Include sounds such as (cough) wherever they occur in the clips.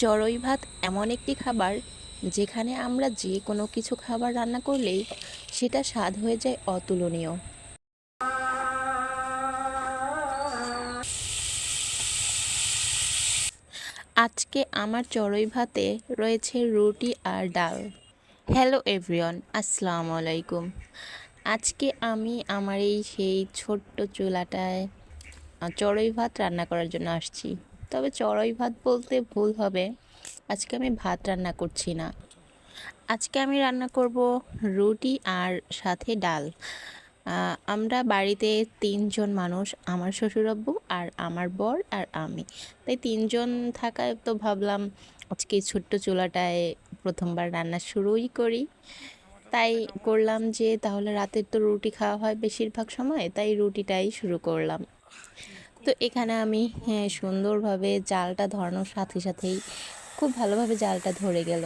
চড়ুই ভাত এমন একটি খাবার যেখানে আমরা যে কোনো কিছু খাবার রান্না করলেই সেটা স্বাদ হয়ে যায় অতুলনীয়। আজকে আমার চড়ই ভাতে রয়েছে রুটি আর ডাল। হ্যালো এভরিওয়ান, আসসালামু আলাইকুম। আজকে আমি আমার এই সেই ছোট্ট চুলাটায় চড়ই ভাত রান্না করার জন্য আসছি। তবে চড়ুই ভাত বলতে ভুল হবে। আজকে আমি ভাত রান্না করছি না। আজকে আমি রান্না করব রুটি আর সাথে ডাল। আমরা বাড়িতে তিনজন মানুষ, আমার শ্বশুরাব্বু আর আমার বর আর আমি। তাই তিনজন থাকায় তো ভাবলাম আজকে ছোট্ট চুলাটায় প্রথমবার রান্না শুরুই করি। তাই করলাম যে তাহলে রাতের তো রুটি খাওয়া হয় বেশিরভাগ সময়, তাই রুটিটাই শুরু করলাম। তো এখানে আমি হ্যাঁ, সুন্দরভাবে জালটা ধরানোর সাথে সাথেই খুব ভালোভাবে জালটা ধরে গেল।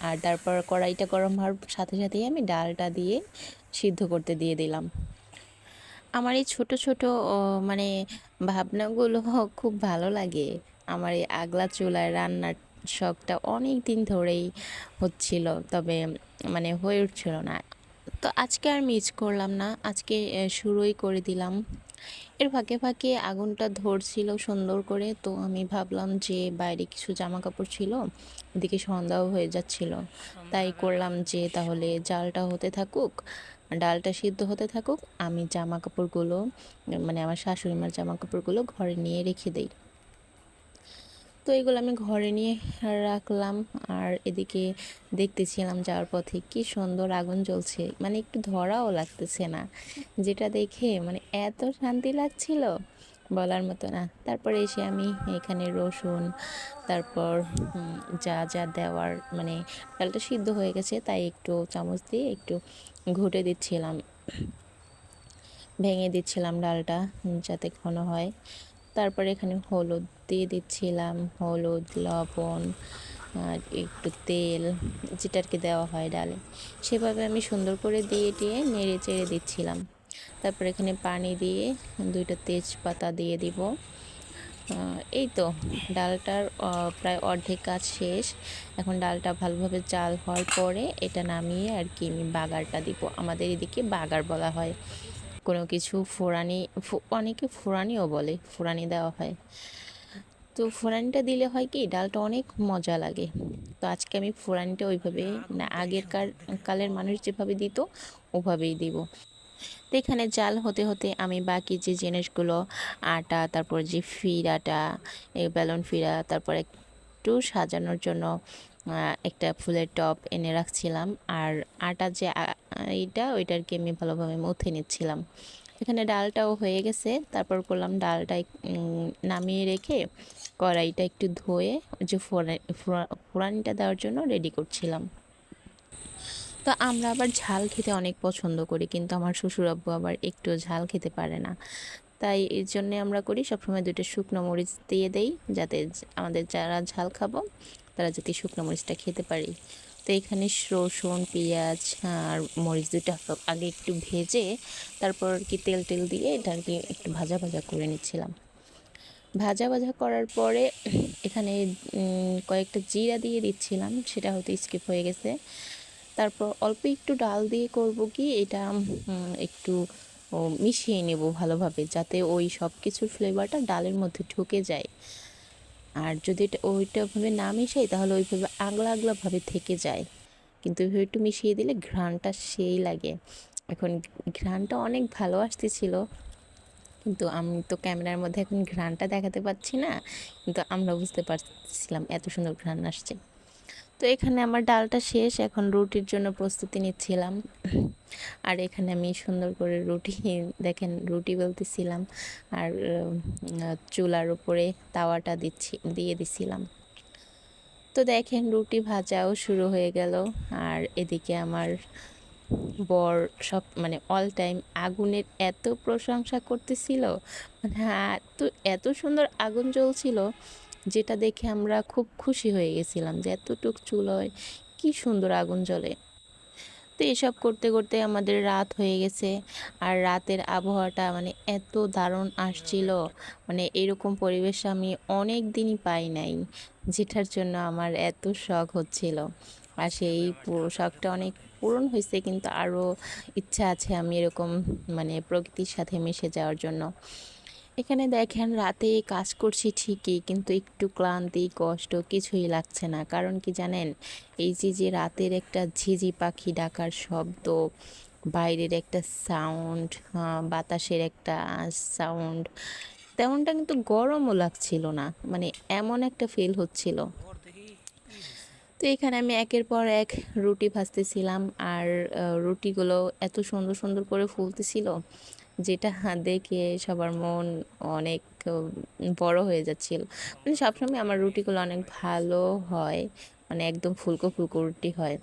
আর তারপর কড়াইটা গরম হওয়ার সাথে সাথেই আমি ডালটা দিয়ে সিদ্ধ করতে দিয়ে দিলাম। আমার এই ছোট ছোট মানে ভাবনাগুলো (laughs) খুব ভালো লাগে। আমার এই আগলা চুলায় রান্নার শখটা অনেক দিন ধরেই হচ্ছিল তবে মানে হয়ে উঠছিল না। তো আজকে আর মিস করলাম না। আজকে শুরুই করে দিলাম। এর ফাঁকে ফাঁকে আগুনটা ধরছিল সুন্দর করে তো আমি ভাবলাম যে বাইরে কিছু জামা কাপড় ছিল এদিকে সন্ধ্যাও হয়ে যাচ্ছিল। তাই করলাম যে তাহলে জালটা হতে থাকুক ডালটা সিদ্ধ হতে থাকুক আমি জামা কাপড়গুলো মানে আমার শাশুড়ি মার জামা কাপড়গুলো ঘরে নিয়ে রেখে দেই। তো এগুলো আমি ঘরে নিয়ে রাখলাম আর এদিকে দেখতেছিলাম যাওয়ার পথে কি সুন্দর আগুন জ্বলছে। মানে একটু ধরাও লাগতেছে না। যেটা দেখে মানে এত শান্তি লাগছিল বলার মতো না। তারপরে এসে আমি এখানে রসুন, তারপর যা যা দেওয়ার মানে ডালটা সিদ্ধ হয়ে গেছে তাই একটু চামচ দিয়ে একটু ঘুটে দিচ্ছিলাম। ভেঙে দিচ্ছিলাম ডালটা যাতে ঘন হয়। তারপরে এখানে হলুদ দিয়ে দিচ্ছিলাম, হলুদ, লবণ, আর একটু তেল যেটা আর কি দেওয়া হয় ডালে। সেভাবে আমি সুন্দর করে দিয়ে দিয়ে নেড়ে চেড়ে দিচ্ছিলাম। তারপর এখানে পানি দিয়ে দুইটা তেজপাতা দিয়ে দিব। এই তো ডালটার প্রায় অর্ধেক কাজ শেষ। এখন ডালটা ভালোভাবে চাল হওয়ার পরে এটা নামিয়ে আর কি আমি বাগারটা দিব। আমাদের এদিকে বাগার বলা হয়। কোনো কিছু ফোড়ানি ফো- অনেকে ফোড়ানিও বলে ফোড়ানি দেওয়া হয়। তো ফোড়ানিটা দিলে হয় কি ডালটা অনেক মজা লাগে। তো আজকে আমি ফোড়ানিটা ওইভাবে না আগের কার কালের মানুষ যেভাবে দিত ওভাবেই দিব। তো এখানে জাল হতে হতে আমি বাকি যে জিনিসগুলো আটা তারপর যে ফিরাটা এই বেলুন ফিরা তারপর একটু সাজানোর জন্য একটা ফুলের টব এনে রাখছিলাম আর আটা যে এইটা ওইটারকে আমি ভালোভাবে মুথে নিচ্ছিলাম। এখানে ডালটাও হয়ে গেছে, তারপর করলাম ডালটা নামিয়ে রেখে কড়াইটা একটু ধুয়ে যে ফোড়া, ফোড়া- ফোড়ানিটা দেওয়ার জন্য রেডি করছিলাম। তো আমরা আবার ঝাল খেতে অনেক পছন্দ করি, কিন্তু আমার শ্বশুর আব্বু আবার একটু ঝাল খেতে পারে না। তাই এই জন্যে আমরা করি সবসময় দুটো শুকনো মরিচ দিয়ে দেই, যাতে আমাদের যারা ঝাল খাব তারা যাতে শুকনো মরিচটা খেতে পারি। তো এখানে রসুন, পেঁয়াজ, আর মরিচ দুটা আগে একটু ভেজে তারপর আর কি তেল টেল দিয়ে এটা আর কি একটু ভাজা ভাজা করে নিচ্ছিলাম। ভাজা ভাজা করার পরে এখানে কয়েকটা জিরা দিয়ে দিচ্ছিলাম, সেটা হয়তো স্কিপ হয়ে গেছে। তারপর অল্প একটু ডাল দিয়ে করব কি, এটা একটু মিশিয়ে নেব ভালোভাবে, যাতে ওই সব কিছুর ফ্লেভারটা ডালের মধ্যে ঢুকে যায়। আর যদি এটা ওইটাভাবে না মিশাই, তাহলে ওইভাবে আগলা আগলাভাবে থেকে যায়। কিন্তু ওইভাবে একটু মিশিয়ে দিলে ঘ্রাণটা সেই লাগে। এখন ঘ্রাণটা অনেক ভালো আসতেছিল, কিন্তু আমি তো ক্যামেরার মধ্যে এখন ঘ্রাণটা দেখাতে পাচ্ছি না, কিন্তু আমরা বুঝতে পারছিলাম এত সুন্দর ঘ্রাণ আসছে। তো এখানে আমার ডালটা শেষ, এখন রুটির জন্য প্রস্তুতি নিচ্ছিলাম। আর এখানে আমি সুন্দর করে রুটি, দেখেন রুটি বলতেছিলাম, আর চুলার উপরে তাওয়াটা দিচ্ছি, দিয়ে দিছিলাম। তো দেখেন রুটি ভাজাও শুরু হয়ে গেল, আর এদিকে আমার বর সব মানে অল টাইম আগুনের এত প্রশংসা করতেছিল মানে এত এত সুন্দর আগুন জ্বলছিল যেটা দেখে আমরা খুব খুশি হয়ে গেছিলাম যে এতটুক চুল হয়, কি সুন্দর আগুন জ্বলে। তো এসব করতে করতে আমাদের রাত হয়ে গেছে আর রাতের আবহাওয়াটা মানে এত দারুণ আসছিল। মানে এরকম পরিবেশ আমি অনেক দিনই পাই নাই, যেটার জন্য আমার এত শখ হচ্ছিল। আর সেই শখটা অনেক পূরণ হয়েছে কিন্তু আরও ইচ্ছা আছে আমি এরকম মানে প্রকৃতির সাথে মিশে যাওয়ার জন্য। এখানে দেখেন রাতে কাজ করছি ঠিকই, কিন্তু একটু ক্লান্তি, কষ্ট কিছুই লাগছে না। কারণ কি জানেন? এই যে যে রাতের একটা ঝিঝি পাখি ডাকার শব্দ, বাইরের একটা সাউন্ড বাতাসের একটা সাউন্ড তেমনটা কিন্তু গরমও লাগছিল না। মানে এমন একটা ফিল হচ্ছিল। তো এখানে আমি একের পর এক রুটি ভাজতেছিলাম, আর রুটিগুলো এত সুন্দর সুন্দর করে ফুলতেছিল যেটা দেখে সবার মন অনেক বড় হয়ে যাচ্ছিল। মানে সবসময় আমার রুটিগুলো অনেক ভালো হয় মানে একদম ফুলকো ফুলকো রুটি হয়,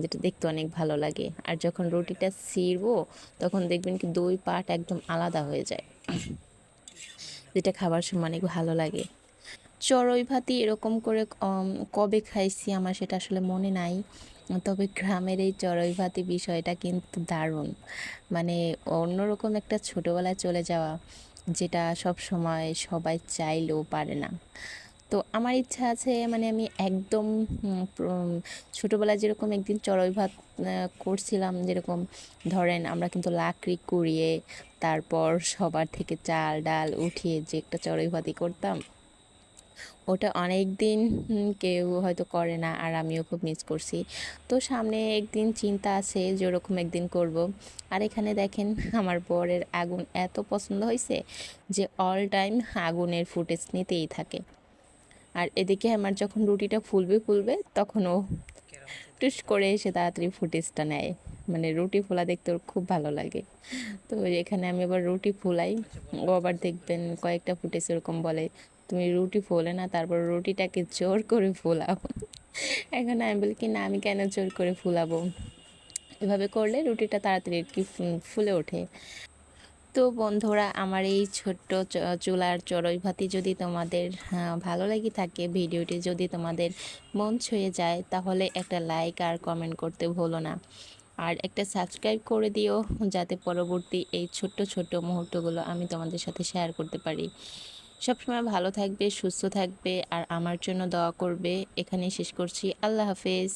যেটা দেখতে অনেক ভালো লাগে। আর যখন রুটিটা ছিঁড়বো, তখন দেখবেন কি দুই পাট একদম আলাদা হয়ে যায়। যেটা খাবার সময় অনেক ভালো লাগে। চড়ই ভাতি এরকম করে কবে খাইছি আমার সেটা আসলে মনে নাই। তবে গ্রামের এই চড়ুই ভাতি বিষয়টা কিন্তু দারুণ। মানে অন্যরকম একটা ছোটোবেলায় চলে যাওয়া, যেটা সব সময় সবাই চাইলেও পারে না। তো আমার ইচ্ছা আছে মানে আমি একদম ছোটোবেলায় যেরকম একদিন চড়ুই ভাত করছিলাম, যেরকম ধরেন আমরা কিন্তু লাকড়ি কুড়িয়ে তারপর সবার থেকে চাল, ডাল উঠিয়ে যে একটা চড়ুই ভাতি করতাম ওটা অনেক দিন কেউ হয়তো করে না আর আমিও খুব মিস করছি। তো সামনে একদিন চিন্তা আছে যে ওরকম একদিন করব। আর এখানে দেখেন আমার বরের আগুন এত পছন্দ হয়েছে যে অল টাইম আগুনের ফুটেজ নিতেই থাকে। আর এদিকে আমার যখন রুটিটা ফুলবে ফুলবে তখন ও টুস করে এসে তাড়াতাড়ি ফুটেজটা নেয়। মানে রুটি ফোলা দেখতে ওর খুব ভালো লাগে। তো এখানে আমি আবার রুটি ফুলাই। ও আবার দেখবেন কয়েকটা ফুটেজ এরকম বলে তুমি রুটি ফোলে না, তারপর রুটিটাকে জোর করে ফোলাও। এখন আমি বলি কি, না, আমি কেন জোর করে ফুলাবো? এভাবে করলে রুটিটা তাড়াতাড়ি কি ফুলে ওঠে। তো বন্ধুরা, আমার এই ছোট্ট চুলার চড়ুই ভাতি যদি তোমাদের ভালো লাগে থাকে, ভিডিওটি যদি তোমাদের মন ছুঁয়ে যায়, তাহলে একটা লাইক আর কমেন্ট করতে ভুলো না। আর একটা সাবস্ক্রাইব করে দিও, যাতে পরবর্তী এই ছোট্ট ছোট্ট মুহূর্তগুলো আমি তোমাদের সাথে শেয়ার করতে পারি। সবসময় ভালো থাকবে, সুস্থ থাকবে, আর আমার জন্য দোয়া করবে। এখানেই শেষ করছি। আল্লাহ হাফেজ।